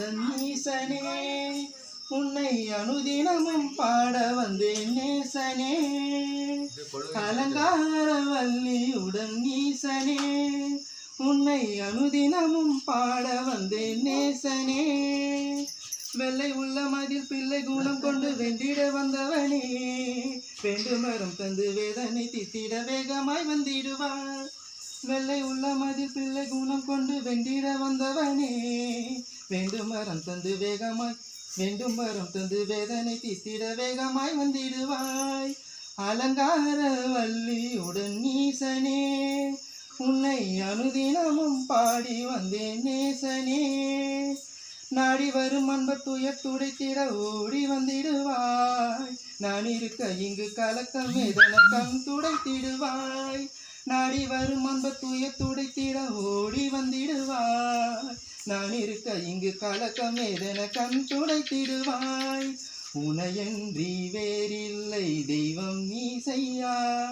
உடன் ஈசனே உன்னை அனுதினமும் பாட வந்தேன் நேசனே. அலங்கார வள்ளியுடன் ஈசனே உன்னை அனுதினமும் பாட வந்தேன் நேசனே. வெள்ளை உள்ள மதில் பிள்ளை குணம் கொண்டு வெந்திட வந்தவனே வேண்டுமரம் தந்து வேதனை தித்திட வேகமாய் வந்திடுவார். வெள்ளை உள்ள மதில் பிள்ளை குணம் கொண்டு வெந்திட வந்தவனே வேண்டும் மரம் தந்து வேகமாய் வேண்டும் மரம் தந்து வேதனை தீத்திட வேகமாய் வந்திடுவாய். அலங்கார வள்ளியுடன் நீசனே உன்னை அனுதினமும் பாடி வந்தேன் நேசனே. நாடி வரும் அன்ப துயர் துடைத்திட ஓடி வந்திடுவாய். நான் இருக்க இங்கு கலக்கம் எதன கண் துடைத்திடுவாய். நாடி வரும் அன்ப துயர் துடைத்திட ஓடி வந்திடுவாய். நான் இருக்க இங்கு கலக்கம் ஏதென கண் துடைத்திடுவாய். உனையன்றி வேறில்லை தெய்வம் நீ செய்யா.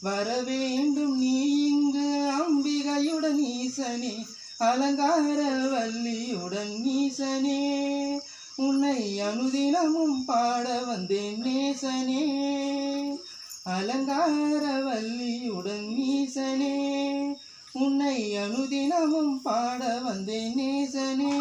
வர வேண்டும் நீ இங்கு அம்பிகையுடன் ஈசனே. அலங்கார வள்ளியுடன் ஈசனே. உன்னை அனுதினமும் பாட வந்தேன் நேசனே. அலங்கார வள்ளியுடன் ஈசனே. உன்னை அனுதினமும் பாட வந்தேன் நேசனே.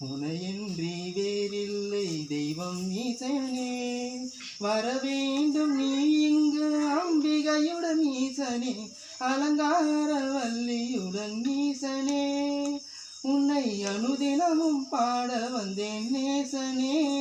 உனையின்றி வேறில்லை தெய்வம் ஈசனே. வர வேண்டும் நீ இங்கு அம்பிகையுடன் ஈசனே. அலங்கார வல்லியுடன் ஈசனே. உன்னை அனுதினமும் பாட வந்தேன் நேசனே.